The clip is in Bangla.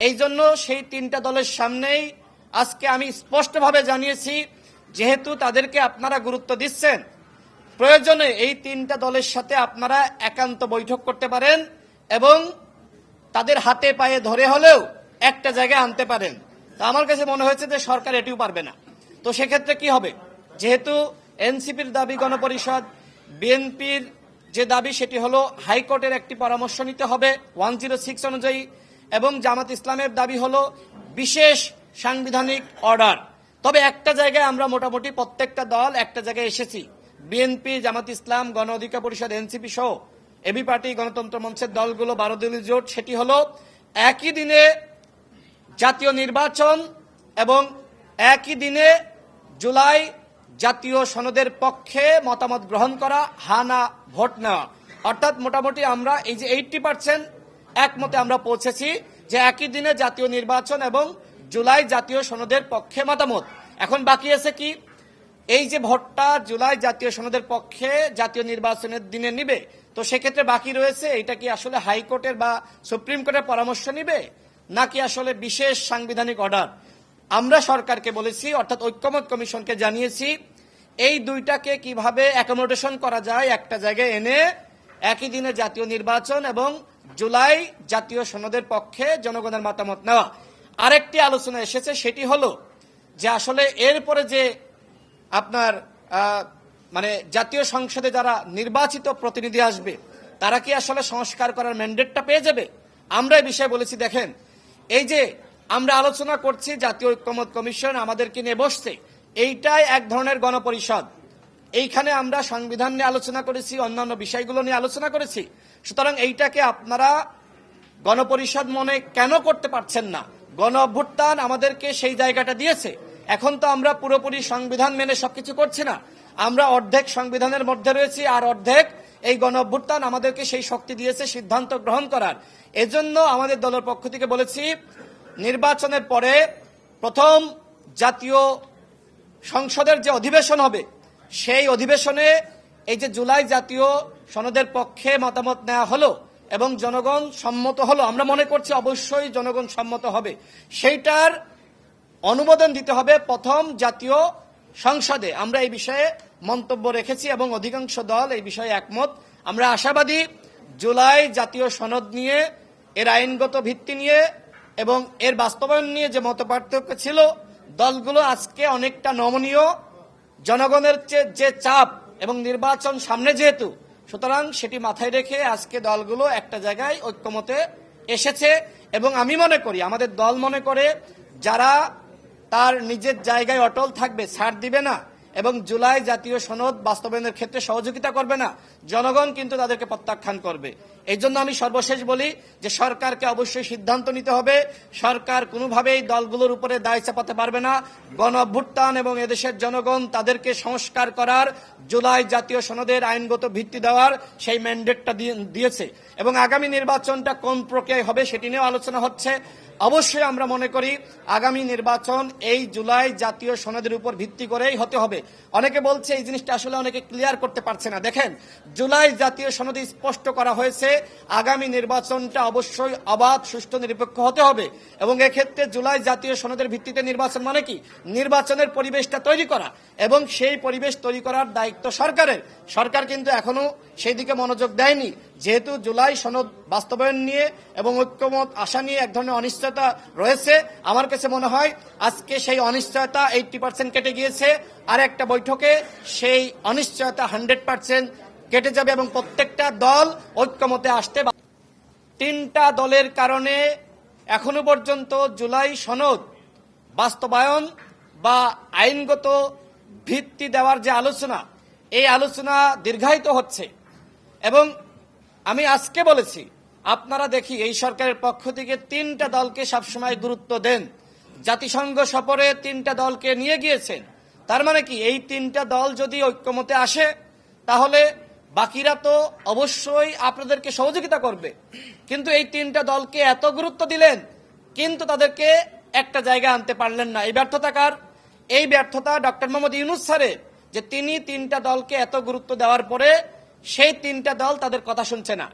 এই জন্য সেই তিনটা দলের সামনেই আজকে আমি স্পষ্টভাবে জানিয়েছি, যেহেতু তাদেরকে আপনারা গুরুত্ব দিচ্ছেন, প্রয়োজনে এই তিনটা দলের সাথে আপনারা একান্ত বৈঠক করতে পারেন এবং তাদের হাতে পায়ে ধরে হলেও একটা জায়গায় আনতে পারেন। তা আমার কাছে মনে হয়েছে যে সরকার এটিও পারবে না। তো সেক্ষেত্রে কি হবে? যেহেতু এনসিপির দাবি গণপরিষদ, বিএনপির যে দাবি সেটি হলো হাইকোর্টের একটি পরামর্শ নিতে হবে, ওয়ান জিরো সিক্স অনুযায়ী এবং জামাত ইসলামের দাবি হলো বিশেষ সাংবিধানিক অর্ডার। তবে একটা জায়গায় আমরা মোটামুটি প্রত্যেকটা দল একটা জায়গায় এসেছি। বিএনপি জামাত ইসলাম, গণ অধিকার পরিষদ এনসিপি সহ এবি পার্টি, গণতন্ত্র মঞ্চের দলগুলো বারো দলীয় জোট, সেটি হলো একই দিনে জাতীয় নির্বাচন এবং একই দিনে জুলাই জাতীয় সনদের পক্ষে মতামত গ্রহণ করা, হানা ভোট নেওয়া। অর্থাৎ মোটামুটি আমরা এই যে এইটটি পার্সেন্ট একমতে আমরা পৌঁছেছি যে একই দিনে জাতীয় নির্বাচন এবং জুলাই জাতীয় সনদের পক্ষে মতামত। এখন বাকি আছে কি? এই যে ভোটটা জুলাই জাতীয় সনদের পক্ষে জাতীয় নির্বাচনের দিনে নিবে, তো সেক্ষেত্রে বাকি রয়েছে এটা কি আসলে হাইকোর্টের বা সুপ্রিম কোর্টের পরামর্শ নিবে, নাকি আসলে বিশেষ সাংবিধানিক অর্ডার? আমরা সরকারকে বলেছি, অর্থাৎ ঐক্যমত কমিশনকে জানিয়েছি, এই দুইটাকে কীভাবে অ্যাকোমোডেশন করা যায় একটা জায়গায় এনে একই দিনে জাতীয় নির্বাচন এবং জুলাই জাতীয় সনদের পক্ষে জনগণের মতামত নেওয়া। আরেকটি আলোচনা এসেছে, সেটি হলো যে আসলে এরপরে যে আপনার মানে জাতীয় সংসদে যারা নির্বাচিত প্রতিনিধি আসবে, তারা কি আসলে সংস্কার করার ম্যান্ডেটটা পেয়ে যাবে? আমরা এই বিষয়ে বলেছি, দেখেন, এই যে আমরা আলোচনা করছি জাতীয় ঐক্যমত কমিশন আমাদেরকে নিয়ে বসছে, এইটাই এক ধরনের গণপরিষদ। এইখানে আমরা সংবিধান নিয়ে আলোচনা করেছি, অন্যান্য বিষয়গুলো নিয়ে আলোচনা করেছি। সুতরাং এইটাকে আপনারা গণপরিষদ মনে কেন করতে পারছেন না? গণ অভ্যুত্থান আমাদেরকে সেই জায়গাটা দিয়েছে। এখন তো আমরা পুরোপুরি সংবিধান মেনে সবকিছু করছি না। আমরা অর্ধেক সংবিধানের মধ্যে রয়েছি আর অর্ধেক এই গণ অভ্যুত্থান আমাদেরকে সেই শক্তি দিয়েছে, সিদ্ধান্ত গ্রহণ করার। এজন্য আমাদের দলের পক্ষ থেকে বলেছি, নির্বাচনের পরে প্রথম জাতীয় সংসদের যে অধিবেশন হবে সেই অধিবেশনে এই যে জুলাই জাতীয় সনদের পক্ষে মতামত নেওয়া হলো এবং জনগণ সম্মত হলো, আমরা মনে করছি অবশ্যই জনগণ সম্মত হবে, সেইটার অনুমোদন দিতে হবে প্রথম জাতীয় সংসদে। আমরা এই বিষয়ে মন্তব্য রেখেছি এবং অধিকাংশ দল এই বিষয়ে একমত। আমরা আশাবাদী জুলাই জাতীয় সনদ নিয়ে, এর আইনগত ভিত্তি নিয়ে এবং এর বাস্তবায়ন নিয়ে যে মতপার্থক্য ছিল, দলগুলো আজকে অনেকটা নমনীয় জনগণের যে চাপ এবং নির্বাচন সামনে যেহেতু, সুতরাং সেটি মাথায় রেখে আজকে দলগুলো একটা জায়গায় ঐক্যমতে এসেছে এবং আমি মনে করি, আমাদের দল মনে করে যারা তার নিজের জায়গায় অটল থাকবে ছাড় দিবে না এবং জুলাই জাতীয় সনদ বাস্তবায়নের ক্ষেত্রে সহযোগিতা করবে না, জনগণ কিন্তু তাদেরকে প্রত্যাখ্যান করবে। এই জন্য আমি সর্বশেষ বলি যে সরকারকে অবশ্যই সিদ্ধান্ত নিতে হবে। সরকার কোনোভাবেই দলগুলোর উপরে দায় চাপাতে পারবে না। গণ অভ্যুত্থান এবং এদেশের জনগণ তাদেরকে সংস্কার করার জুলাই জাতীয় সনদের আইনগত ভিত্তি দেওয়ার সেই ম্যান্ডেটটা দিয়েছে। এবং আগামী নির্বাচনটা কোন প্রক্রিয়ায় হবে সেটি নিয়েও আলোচনা হচ্ছে। অবশ্যই আমরা মনে করি আগামী নির্বাচন এই জুলাই জাতীয় সনদের উপর ভিত্তি করেই হতে হবে। অনেকে বলছে এই জিনিসটা আসলে অনেকে ক্লিয়ার করতে পারছে না। দেখেন, জুলাই জাতীয় সনদে স্পষ্ট করা হয়েছে। আগামী নির্বাচনটা অবশ্যই অবাধ সুষ্ঠু, নিরপেক্ষ হতে হবে। এবং এক্ষেত্রে জুলাই জাতীয় সনদের ভিত্তিতে নির্বাচন মানে কি? নির্বাচনের পরিবেশটা তৈরি করা। এবং সেই পরিবেশ তৈরি করার দায়িত্ব সরকারের। সরকার কিন্তু এখনও সেই দিকে মনোযোগ দেয়নি। যেহেতু জুলাই সনদ বাস্তবায়ন নিয়ে এবং ঐক্যমত, আশা নিয়ে এক ধরনের অনিশ্চয়তা রয়েছে, আমার কাছে মনে হয় আজকে সেই অনিশ্চয়তা এইটটি পার্সেন্ট কেটে গিয়েছে। আর একটা বৈঠকে সেই অনিশ্চয়তা হান্ড্রেড পার্সেন্ট কেটে যাবে এবং প্রত্যেকটা দল ঐক্যমতে আসতে তিনটা দলের কারণে এখনও পর্যন্ত জুলাই সনদ বাস্তবায়ন বা আইনগত ভিত্তি দেওয়ার যে আলোচনা, এই আলোচনা দীর্ঘায়িত হচ্ছে। এবং আমি আজকে বলেছি, আপনারা দেখি এই সরকারের পক্ষ থেকে তিনটা দলকে সবসময় গুরুত্ব দেন। জাতিসংঘ সফরে তিনটা দলকে নিয়ে গিয়েছেন। তার মানে কি, এই তিনটা দল যদি ঐক্যমতে আসে, তাহলে বাকিরা তো অবশ্যই আপনাদেরকে সহযোগিতা করবে। কিন্তু এই তিনটা দলকে এত গুরুত্ব দিলেন, কিন্তু তাদেরকে একটা জায়গা আনতে পারলেন না। এই ব্যর্থতা কার? এই ব্যর্থতা ডক্টর মোহাম্মদ ইউনুস স্যারের যে তিনি তিনটা দলকে এত গুরুত্ব দেওয়ার পরে সেই তিনটা দল তাদের কথা শুনছে না।